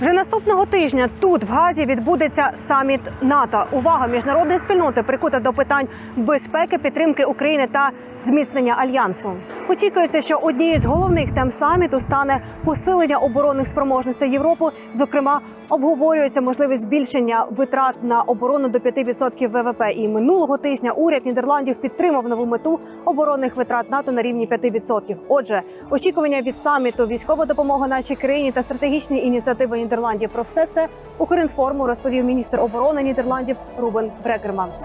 Вже наступного тижня тут в Газі відбудеться саміт НАТО. Увага міжнародної спільноти прикута до питань безпеки, підтримки України та зміцнення альянсу. Очікується, що однією з головних тем саміту стане посилення оборонних спроможностей Європи. Зокрема, обговорюється можливість збільшення витрат на оборону до 5% ВВП. І минулого тижня уряд Нідерландів підтримав нову мету оборонних витрат НАТО на рівні 5%. Отже, очікування від саміту, військова допомога нашій країні та стратегічні ініціативи Нідерландів. Про все це Укрінформу розповів міністр оборони Нідерландів Рубен Брекерманс.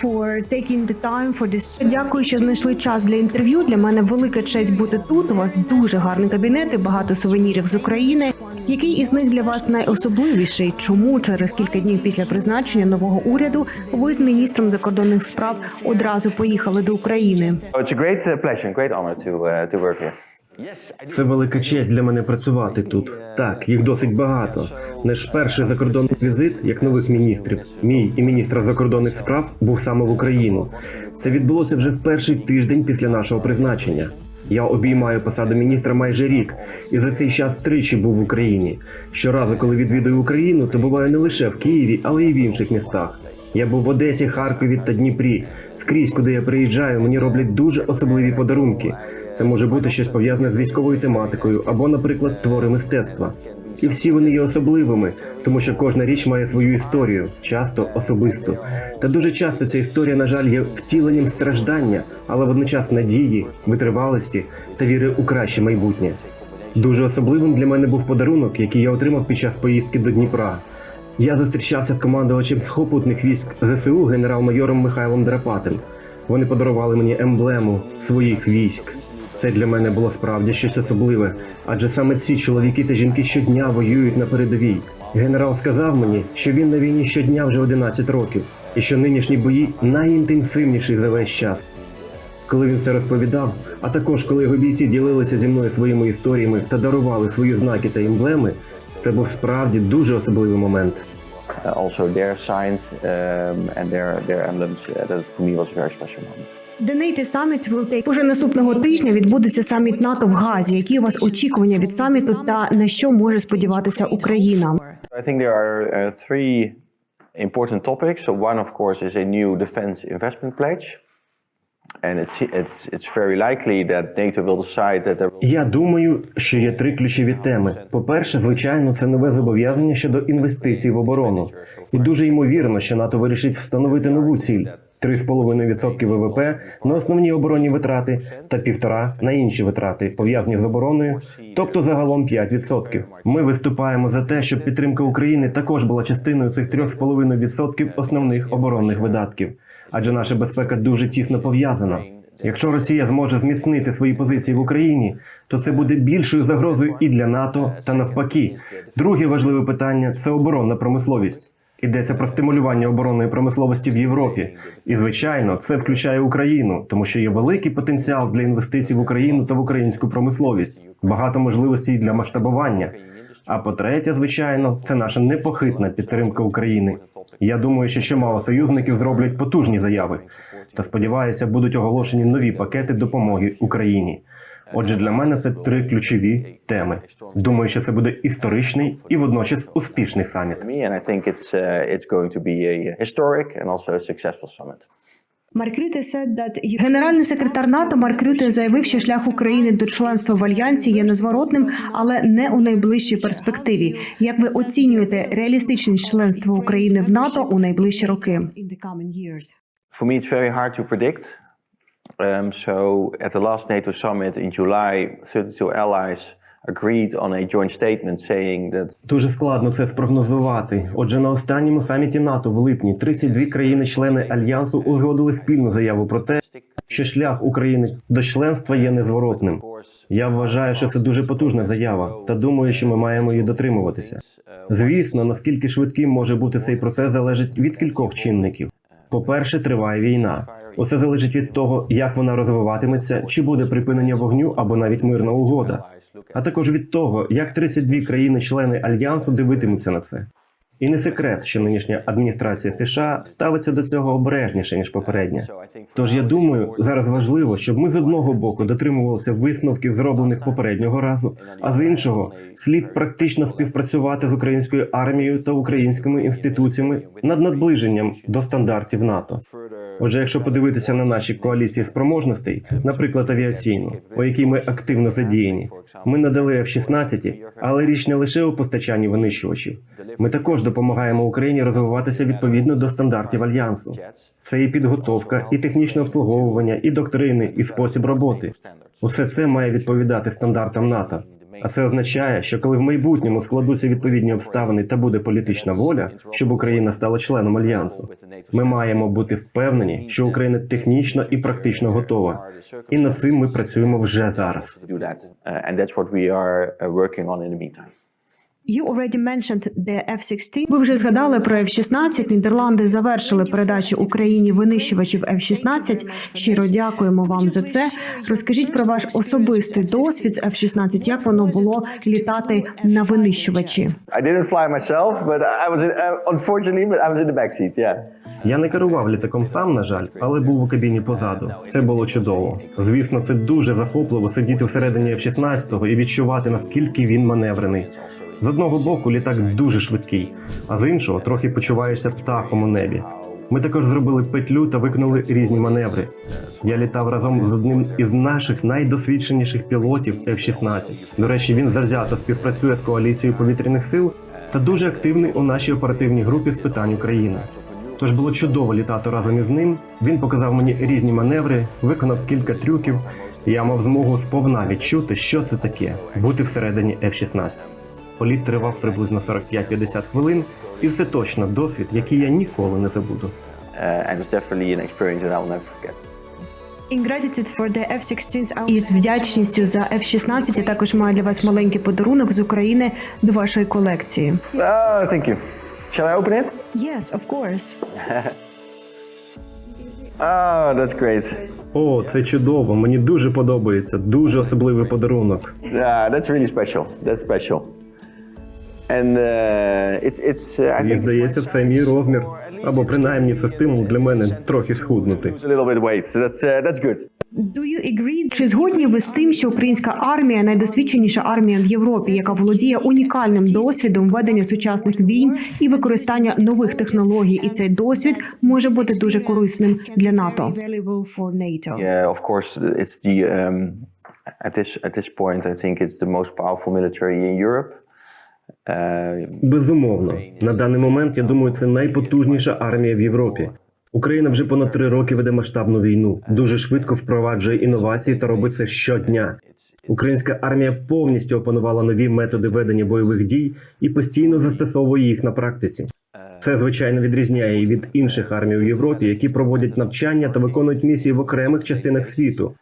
For taking the time for this. Дякую, що знайшли час для інтерв'ю. Для мене велика честь бути тут. У вас дуже гарний кабінет і багато сувенірів з України. Який із них для вас найособливіший? Чому через кілька днів після призначення нового уряду ви з міністром закордонних справ одразу поїхали до України? Uh, uh. Це велика честь для мене працювати тут. Так, їх досить багато. Наш перший закордонний візит, як нових міністрів, мій і міністра закордонних справ, був саме в Україну. Це відбулося вже в перший тиждень після нашого призначення. Я обіймаю посаду міністра майже рік, і за цей час тричі був в Україні. Щоразу, коли відвідую Україну, то буваю не лише в Києві, але й в інших містах. Я був в Одесі, Харкові та Дніпрі. Скрізь, куди я приїжджаю, мені роблять дуже особливі подарунки. Це може бути щось пов'язане з військовою тематикою або, наприклад, твори мистецтва. І всі вони є особливими, тому що кожна річ має свою історію, часто особисту. Та дуже часто ця історія, на жаль, є втіленням страждання, але водночас надії, витривалості та віри у краще майбутнє. Дуже особливим для мене був подарунок, який я отримав під час поїздки до Дніпра. Я зустрічався з командувачем сухопутних військ ЗСУ генерал-майором Михайлом Драпатим. Вони подарували мені емблему своїх військ. Це для мене було справді щось особливе, адже саме ці чоловіки та жінки щодня воюють на передовій. Генерал сказав мені, що він на війні щодня вже 11 років, і що нинішні бої найінтенсивніші за весь час. Коли він це розповідав, а також коли його бійці ділилися зі мною своїми історіями та дарували свої знаки та емблеми, це був справді дуже особливий момент. Uh, also their signs um, and their their emblems. Uh, that for me was a very special moment. The NATO Summit will take... Уже наступного тижня відбудеться саміт НАТО в Газі. Які у вас очікування від саміту та на що може сподіватися Україна? I think there are uh, three important topics. So one, of course, is a new defense investment pledge, Я думаю, що є три ключові теми. По-перше, звичайно, це нове зобов'язання щодо інвестицій в оборону, і дуже ймовірно, що НАТО вирішить встановити нову ціль. 3,5% ВВП на основні оборонні витрати та півтора на інші витрати, пов'язані з обороною, тобто загалом 5%. Ми виступаємо за те, щоб підтримка України також була частиною цих 3,5% основних оборонних видатків, адже наша безпека дуже тісно пов'язана. Якщо Росія зможе зміцнити свої позиції в Україні, то це буде більшою загрозою і для НАТО та навпаки. Друге важливе питання це оборонна промисловість. Йдеться про стимулювання оборонної промисловості в Європі, і звичайно, це включає Україну, тому що є великий потенціал для інвестицій в Україну та в українську промисловість, багато можливостей для масштабування. А по-третє, звичайно, це наша непохитна підтримка України. Я думаю, що чимало союзників зроблять потужні заяви та сподіваюся, будуть оголошені нові пакети допомоги Україні. Отже, для мене це три ключові теми. Думаю, що це буде історичний і водночас успішний саміт. Марк Рюте. Генеральний секретар НАТО Марк Рюте заявив, що шлях України до членства в альянсі є незворотним, але не у найближчій перспективі. Як ви оцінюєте реалістичність членства України в НАТО у найближчі роки? For me, it's very hard to predict. Um, so, at the last NATO summit in July, 32 allies agreed on a joint statement saying that Дуже складно це спрогнозувати. Отже, на останньому саміті НАТО в липні 32 країни-члени альянсу узгодили спільну заяву про те, що шлях України до членства є незворотним. Я вважаю, що це дуже потужна заява, та думаю, що ми маємо її дотримуватися. Звісно, наскільки швидким може бути цей процес, залежить від кількох чинників. По-перше, триває війна. Усе залежить від того, як вона розвиватиметься, чи буде припинення вогню або навіть мирна угода, а також від того, як 32 країни-члени альянсу дивитимуться на це. І не секрет, що нинішня адміністрація США ставиться до цього обережніше ніж попередня. Тож я думаю, зараз важливо, щоб ми з одного боку дотримувалися висновків, зроблених попереднього разу, а з іншого слід практично співпрацювати з українською армією та українськими інституціями над наближенням до стандартів НАТО. Отже, якщо подивитися на наші коаліції спроможностей, наприклад, авіаційну, у якій ми активно задіяні, ми надали F-16, але річ не лише у постачанні винищувачів. Ми також допомагаємо Україні розвиватися відповідно до стандартів альянсу. Це і підготовка, і технічне обслуговування, і доктрини, і спосіб роботи. Усе це має відповідати стандартам НАТО. А це означає, що коли в майбутньому складуться відповідні обставини та буде політична воля, щоб Україна стала членом альянсу, ми маємо бути впевнені, що Україна технічно і практично готова. І над цим ми працюємо вже зараз. You already mentioned the F-16. Ви вже згадали про F-16. Нідерланди завершили передачу Україні винищувачів F-16. Щиро дякуємо вам за це. Розкажіть про ваш особистий досвід з F-16, як воно було літати на винищувачі. I didn't fly myself, but I was in, uh, unfortunately, but I was in the back. Yeah. Я не керував літаком сам, на жаль, але був у кабіні позаду. Це було чудово. Звісно, це дуже захопливо сидіти всередині F-16 і відчувати наскільки він маневрений. З одного боку, літак дуже швидкий, а з іншого трохи почуваєшся птахом у небі. Ми також зробили петлю та виконали різні маневри. Я літав разом з одним із наших найдосвідченіших пілотів F-16. До речі, він завзято співпрацює з коаліцією повітряних сил та дуже активний у нашій оперативній групі з питань України. Тож було чудово літати разом із ним. Він показав мені різні маневри, виконав кілька трюків. Я мав змогу сповна відчути, що це таке бути всередині F-16. Політ тривав приблизно 45-50 хвилин, і це точно досвід, який я ніколи не забуду. Uh, and it was definitely an experience that I'll never forget. In gratitude for the F-16, I Із вдячністю за F-16 я також маю для вас маленький подарунок з України до вашої колекції. Thank you. Shall I open it? yes, of course. Oh, that's great. О, це чудово! Мені дуже подобається. Дуже особливий подарунок. Yeah, that's really special. That's special. Мені здається, це мій розмір. Або принаймні це стимул для мене трохи схуднути. uh? Чи згодні ви з тим, що українська армія найдосвідченіша армія в Європі, яка володіє унікальним досвідом ведення сучасних війн і використання нових технологій, і цей досвід може бути дуже корисним для НАТО? Valuable for NATO. Yeah, of course, it's um, at this at this point, I think it's the most powerful military in Europe. Uh, Безумовно, на даний момент я думаю, це найпотужніша армія в Європі. Україна вже понад три роки веде масштабну війну, дуже швидко впроваджує інновації та робить це щодня. Українська армія повністю опанувала нові методи ведення бойових дій і постійно застосовує їх на практиці. Це звичайно відрізняє її від інших армій у Європі, які проводять навчання та виконують місії в окремих частинах світу,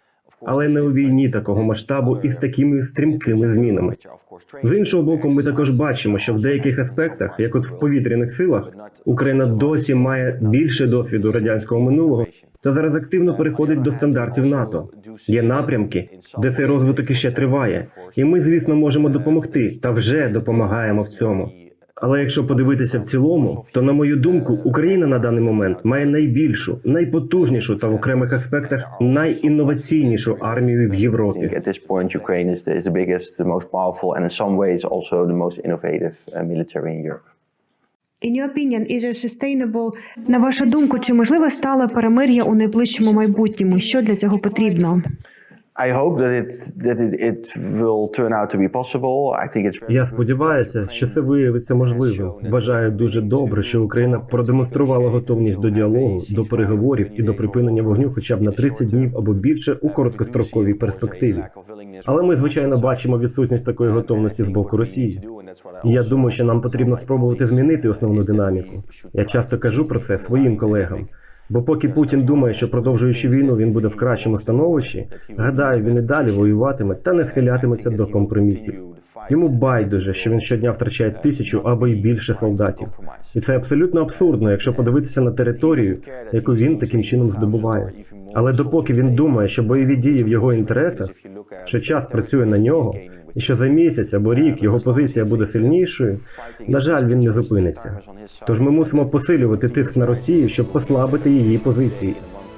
але не у війні такого масштабу і з такими стрімкими змінами. З іншого боку, ми також бачимо, що в деяких аспектах, як от в повітряних силах, Україна досі має більше досвіду радянського минулого та зараз активно переходить до стандартів НАТО. Є напрямки, де цей розвиток іще триває, і ми, звісно, можемо допомогти та вже допомагаємо в цьому. Але якщо подивитися в цілому, то на мою думку, Україна на даний момент має найбільшу, найпотужнішу та в окремих аспектах найінноваційнішу армію в Європі. at this point, Ukraine is the, is the biggest, the most powerful, and in some ways also the most innovative uh, military in Europe. In your opinion, is a sustainable На вашу думку, чи можливе стале перемир'я у найближчому майбутньому? Що для цього потрібно? Я сподіваюся, що це виявиться можливим. Вважаю дуже добре, що Україна продемонструвала готовність до діалогу, до переговорів і до припинення вогню, хоча б на 30 днів або більше у короткостроковій перспективі. Але ми звичайно бачимо відсутність такої готовності з боку Росії. І я думаю, що нам потрібно спробувати змінити основну динаміку. Я часто кажу про це своїм колегам. Бо поки Путін думає, що продовжуючи війну він буде в кращому становищі, гадаю, він і далі воюватиме та не схилятиметься до компромісів. Йому байдуже, що він щодня втрачає тисячу або й більше солдатів, і це абсолютно абсурдно, якщо подивитися на територію, яку він таким чином здобуває. Але допоки він думає, що бойові дії в його інтересах, що час працює на нього, і що за місяць або рік його позиція буде сильнішою, на жаль, він не зупиниться. Тож ми мусимо посилювати тиск на Росію, щоб послабити її позиції.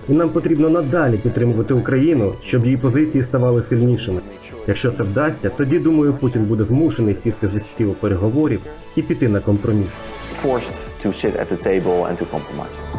І нам потрібно надалі підтримувати Україну, щоб її позиції ставали сильнішими. Якщо це вдасться, тоді думаю, Путін буде змушений сісти за стіл переговорів і піти на компроміс. Forced to sit at the table and.